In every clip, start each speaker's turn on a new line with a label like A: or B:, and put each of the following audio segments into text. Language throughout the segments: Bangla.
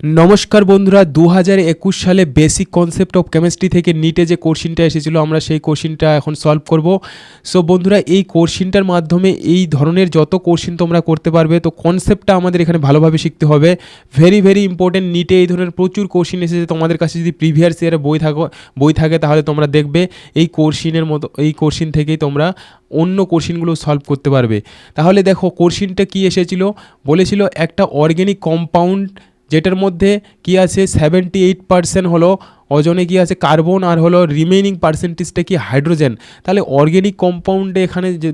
A: নমস্কার বন্ধুরা দু হাজার একুশ সালে বেসিক কনসেপ্ট অফ কেমিস্ট্রি থেকে নিটে যে কোশ্চিনটা এসেছিল, আমরা সেই কোশ্চিনটা এখন সলভ করব। সো বন্ধুরা, এই কোশ্চিনটার মাধ্যমে এই ধরনের যত কোশ্চিন তোমরা করতে পারবে, তো কনসেপ্টটা আমাদের এখানে ভালোভাবে শিখতে হবে। ভেরি ভেরি ইম্পর্টেন্ট নিটে এই ধরনের প্রচুর কোশ্চিন এসেছে। তোমাদের কাছে যদি প্রিভিয়াস ইয়ারে বই থাকো, বই থাকে, তাহলে তোমরা দেখবে এই কোশ্চিনের মতো, এই কোশ্চিন থেকেই তোমরা অন্য কোশ্চিনগুলো সলভ করতে পারবে। তাহলে দেখো কোশ্চিনটা কি এসেছিল? বলেছিল একটা অর্গ্যানিক কম্পাউন্ড যেটার মধ্যে কি আছে সেভেন্টি এইট পার্সেন্ট হলো ওজনে কি আছে কার্বন আর হলো রিমেইনিং পার্সেন্টেজটা কি হাইড্রোজেন তাহলে অর্গ্যানিক কম্পাউন্ডে এখানে যে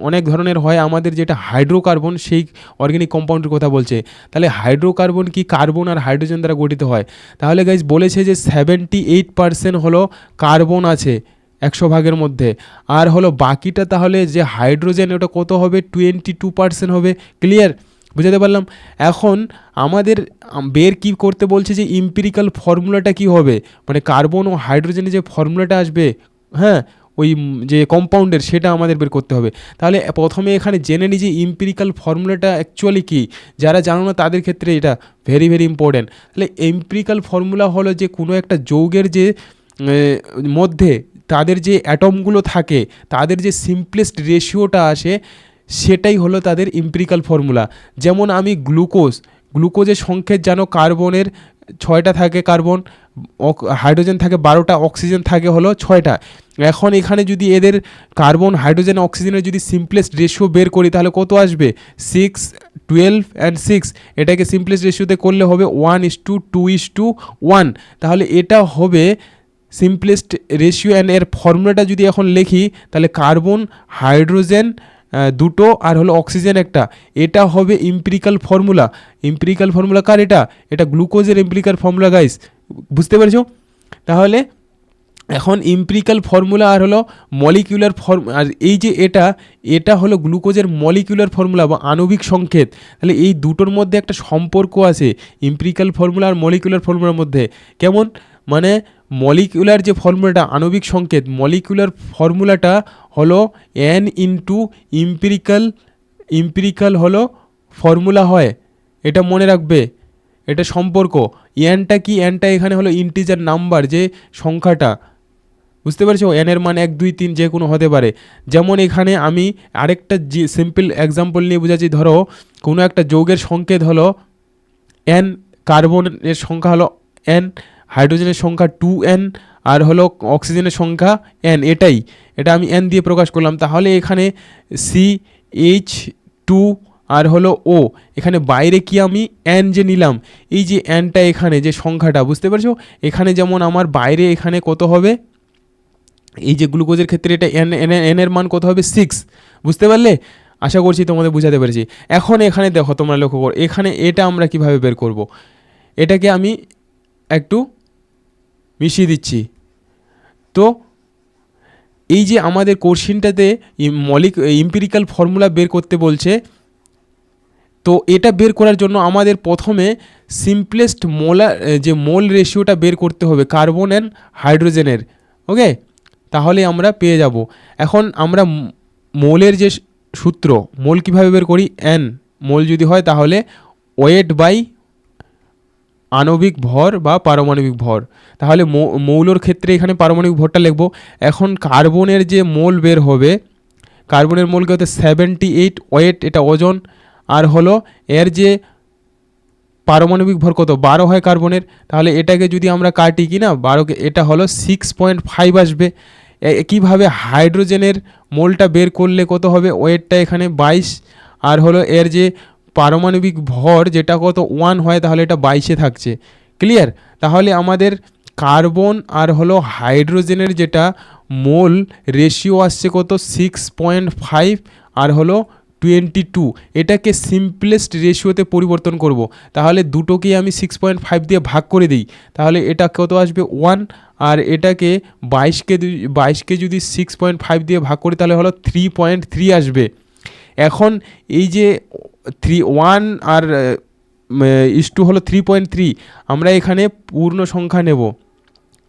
A: অনেক ধরনের হয় আমাদের যেটা হাইড্রোকার্বন সেই অর্গ্যানিক কম্পাউন্ডের কথা বলছে। তাহলে হাইড্রোকার্বন কি কার্বন আর হাইড্রোজেন দ্বারা গঠিত হয়? তাহলে গাইজ বলেছে যে সেভেন্টি এইট পার্সেন্ট হলো কার্বন আছে একশো ভাগের মধ্যে। আর হলো বাকিটা তাহলে যে হাইড্রোজেন ওটা কত হবে? টোয়েন্টি টু পার্সেন্ট হবে। ক্লিয়ার বুঝাতে পারলাম? এখন আমাদের বের কি করতে বলছে যে ইম্পিরিক্যাল ফর্মুলাটা কি হবে? মানে কার্বন ও হাইড্রোজেনের যে ফর্মুলাটা আসবে হ্যাঁ ওই যে কম্পাউন্ডের সেটা আমাদের বের করতে হবে। তাহলে প্রথমে এখানে জেনে নিই যে ইম্পিরিক্যাল ফর্মুলাটা অ্যাকচুয়ালি কী। যারা জানো না, তাদের ক্ষেত্রে এটা ভেরি ভেরি ইম্পর্ট্যান্ট তাহলে এম্পিরিক্যাল ফর্মুলা হলো যে কোনো একটা যৌগের যে মধ্যে তাদের যে অ্যাটমগুলো থাকে, তাদের যে সিম্পলেস্ট রেশিওটা আসে সেটাই হলো তাদের ইম্পিরিক্যাল ফর্মুলা যেমন আমি গ্লুকোজ গ্লুকোজের সংকেত যেন কার্বনের ছয়টা থাকে কার্বন হাইড্রোজেন থাকে বারোটা অক্সিজেন থাকে হলো ছয়টা। এখন এখানে যদি এদের কার্বন হাইড্রোজেন অক্সিজেনের যদি সিম্পলেস্ট রেশিও বের করি, তাহলে কত আসবে? সিক্স টুয়েলভ অ্যান্ড সিক্স এটাকে সিম্পলেস্ট রেশিওতে করলে হবে one is to two is to one তাহলে এটা হবে সিম্পলেস্ট রেশিও অ্যান্ড এর ফর্মুলাটা যদি এখন লিখি, তাহলে কার্বন হাইড্রোজেন দুটো আর হলো অক্সিজেন একটা। এটা হবে ইম্পিরিক্যাল ফর্মুলা ইম্পিরিক্যাল ফর্মুলা কার এটা? এটা গ্লুকোজের ইম্পিরিক্যাল ফর্মুলা গাইস বুঝতে পেরেছ? তাহলে এখন ইম্পিরিক্যাল ফর্মুলা আর হলো মলিকিউলার ফর্ম আর এই যে এটা এটা হলো গ্লুকোজের মলিকিউলার ফর্মুলা বা আণবিক সংকেত। তাহলে এই দুটোর মধ্যে একটা সম্পর্ক আছে ইম্পিরিক্যাল ফর্মুলা আর মলিকিউলার ফর্মুলার মধ্যে। কেমন? মানে মলিকিউলার যে ফর্মুলাটা, আণবিক সংকেত মলিকিউলার ফর্মুলাটা হলো এন ইন্টু ইম্পিরিক্যাল ইম্পিরিক্যাল হলো ফর্মুলা হয়। এটা মনে রাখবে। এটা সম্পর্ক। এনটা কি? এনটা এখানে হলো ইন্টিজার নাম্বার যে সংখ্যাটা। বুঝতে পারছ? এনের মান এক, দুই, তিন যে কোনো হতে পারে। যেমন এখানে আমি আরেকটা যে সিম্পল এক্সাম্পল নিয়ে বোঝাচ্ছি। ধরো, কোনো একটা যৌগের সংকেত হলো এন কার্বনের সংখ্যা হলো এন হাইড্রোজেনের সংখ্যা টু এন আর হলো অক্সিজেনের সংখ্যা এন, এটাই। এটা আমি এন দিয়ে প্রকাশ করলাম। তাহলে এখানে সি এইচ টু আর হলো ও এখানে বাইরে কি আমি এন যে নিলাম? এই যে এনটা এখানে যে সংখ্যাটা, বুঝতে পারছ? এখানে যেমন আমার বাইরে এখানে কত হবে? এই যে গ্লুকোজের ক্ষেত্রে এটা এন এন এর মান কত হবে? সিক্স বুঝতে পারলে? আশা করছি তোমাদের বুঝাতে পেরেছি। এখন এখানে দেখো, তোমরা লক্ষ্য করো। এখানে এটা আমরা কীভাবে বের করব? এটাকে আমি একটু মিশিয়ে দিচ্ছি। তো এই যে আমাদের কোশ্চিনটাতে মলিক ইম্পিরিক্যাল ফর্মুলা বের করতে বলছে, তো এটা বের করার জন্য আমাদের প্রথমে সিম্পলেস্ট মোলা যে মোল রেশিওটা বের করতে হবে কার্বন অ্যান্ড হাইড্রোজেনের ওকে তাহলে আমরা পেয়ে যাব। এখন আমরা মোলের যে সূত্র মোল কীভাবে বের করি? অ্যান মোল যদি হয় তাহলে ওয়েট বাই আণবিক ভর বা পারমাণবিক ভর। তাহলে মৌলর ক্ষেত্রে এখানে পারমাণবিক ভরটা লিখব। এখন কার্বনের যে মোল বের হবে, কার্বনের মোলকে হতে সেভেন্টি এইট ওয়েট এটা ওজন। আর হলো এর যে পারমাণবিক ভর কত? বারো হয় কার্বনের। তাহলে এটাকে যদি আমরা কাটি কি না, বারোকে, এটা হলো সিক্স পয়েন্ট ফাইভ আসবে। কীভাবে হাইড্রোজেনের মোলটা বের করলে কত হবে? ওয়েটটা এখানে বাইশ। আর হলো এর যে পারমাণবিক ভর যেটা কত ওয়ান হয়, তাহলে এটা বাইশে থাকছে। ক্লিয়ার তাহলে আমাদের কার্বন আর হলো হাইড্রোজেনের যেটা মোল রেশিও আসছে কত? সিক্স পয়েন্ট ফাইভ আর হলো টোয়েন্টি টু এটাকে সিম্পলেস্ট রেশিওতে পরিবর্তন করব। তাহলে দুটোকেই আমি সিক্স পয়েন্ট ফাইভ দিয়ে ভাগ করে দিই। তাহলে এটা কত আসবে? ওয়ান আর এটাকে বাইশকে বাইশকে যদি সিক্স পয়েন্ট ফাইভ দিয়ে ভাগ করি, তাহলে হলো থ্রি পয়েন্ট থ্রি আসবে। এখন এই যে থ্রি ওয়ান আর ইস টু হলো থ্রি পয়েন্ট থ্রি আমরা এখানে পূর্ণ সংখ্যা নেব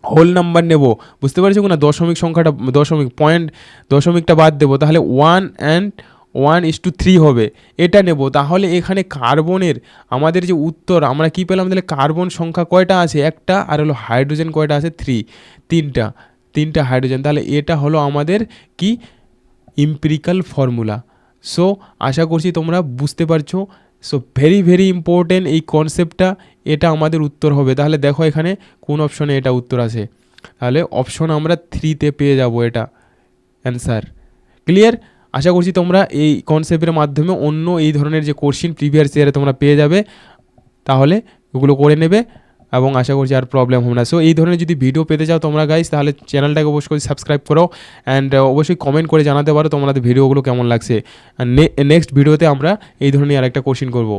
A: হোল নাম্বার নেব। বুঝতে পারছ না দশমিক সংখ্যাটা, দশমিক পয়েন্ট দশমিকটা বাদ দেবো। তাহলে one and one is to three হবে। এটা নেব। তাহলে এখানে কার্বনের আমাদের যে উত্তর, আমরা কি পেলাম? তাহলে কার্বন সংখ্যা কয়টা আছে? একটা, আর হলো হাইড্রোজেন কয়টা আছে? থ্রি তিনটা। তিনটা হাইড্রোজেন। তাহলে এটা হলো আমাদের কি? ইম্পিরিক্যাল ফর্মুলা সো আশা করছি তোমরা বুঝতে পারছ। সো ভেরি ভেরি ইম্পর্টেন্ট এই কনসেপ্টটা এটা আমাদের উত্তর হবে। তাহলে দেখো এখানে কোন অপশনে এটা উত্তর আছে। তাহলে অপশন আমরা থ্রিতে পেয়ে যাব এটা। অ্যান্সার ক্লিয়ার আশা করছি তোমরা এই কনসেপ্টের মাধ্যমে অন্য এই ধরনের যে কোশ্চিন প্রিভিয়াস ইয়ারে তোমরা পেয়ে যাবে, তাহলে ওগুলো করে নেবে। এবং আশা করছি আর প্রবলেম হবে না। সো এই ধরনের যদি ভিডিও পেতে চাও তোমরা গাইস তাহলে চ্যানেলটাকে অবশ্যই সাবস্ক্রাইব করো অ্যান্ড অবশ্যই কমেন্ট করে জানাতে পারো তোমাদের ভিডিওগুলো কেমন লাগছে। নেক্সট ভিডিওতে আমরা এই ধরনের আরেকটা কোশ্চিন করব।